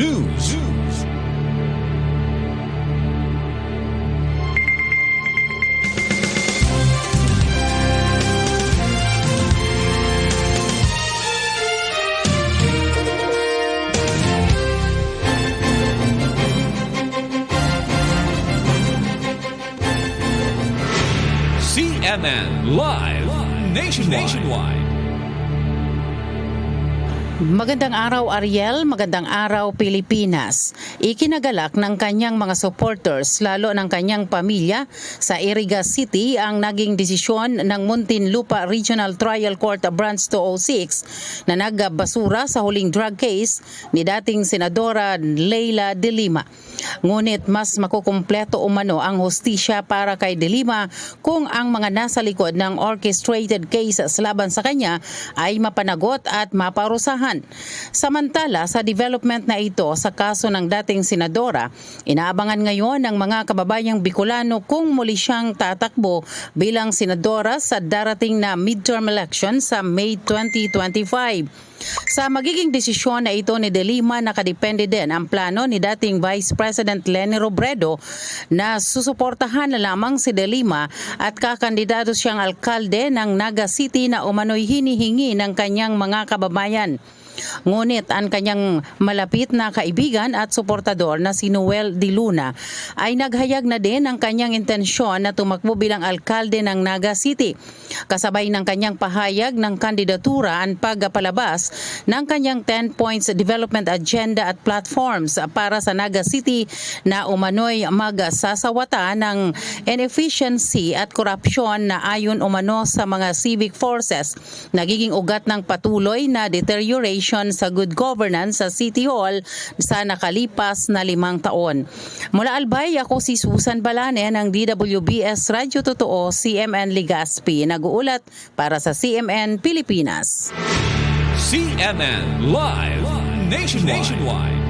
News. CNN Live Nationwide. Magandang araw Ariel, magandang araw Pilipinas. Ikinagalak ng kanyang mga supporters lalo ng kanyang pamilya sa Iriga City ang naging desisyon ng Muntinlupa Regional Trial Court Branch 206 na nagbasura sa huling drug case ni dating Senadora Leila De Lima. Ngunit mas makukumpleto umano ang hustisya para kay De Lima kung ang mga nasa likod ng orchestrated case laban sa kanya ay mapanagot at maparusahan. Samantala, sa development na ito sa kaso ng dating senadora, inaabangan ngayon ng mga kababayang Bicolano kung muli siyang tatakbo bilang senadora sa darating na midterm election sa May 2025. Sa magiging desisyon na ito ni De Lima, nakadepende din ang plano ni dating Vice President Leni Robredo na susuportahan na lamang si De Lima at kakandidato siyang alkalde ng Naga City na umano'y hinihingi ng kanyang mga kababayan. Ngunit ang kanyang malapit na kaibigan at suportador na si Noel Di Luna ay naghayag na din ng kanyang intensyon na tumakbo bilang alkalde ng Naga City. Kasabay ng kanyang pahayag ng kandidatura ang pagpalabas ng kanyang 10 points development agenda at platforms para sa Naga City na umano'y magsasawata ng inefficiency at korupsyon na ayon umano sa mga civic forces. Nagiging ugat ng patuloy na deterioration sa good governance sa City Hall sa nakalipas na limang taon. Mula Albay, ako si Susan Balane ng DWBS Radyo Totoo, CMN Ligaspi. Nag-uulat para sa CMN Pilipinas. CNN Live Nationwide.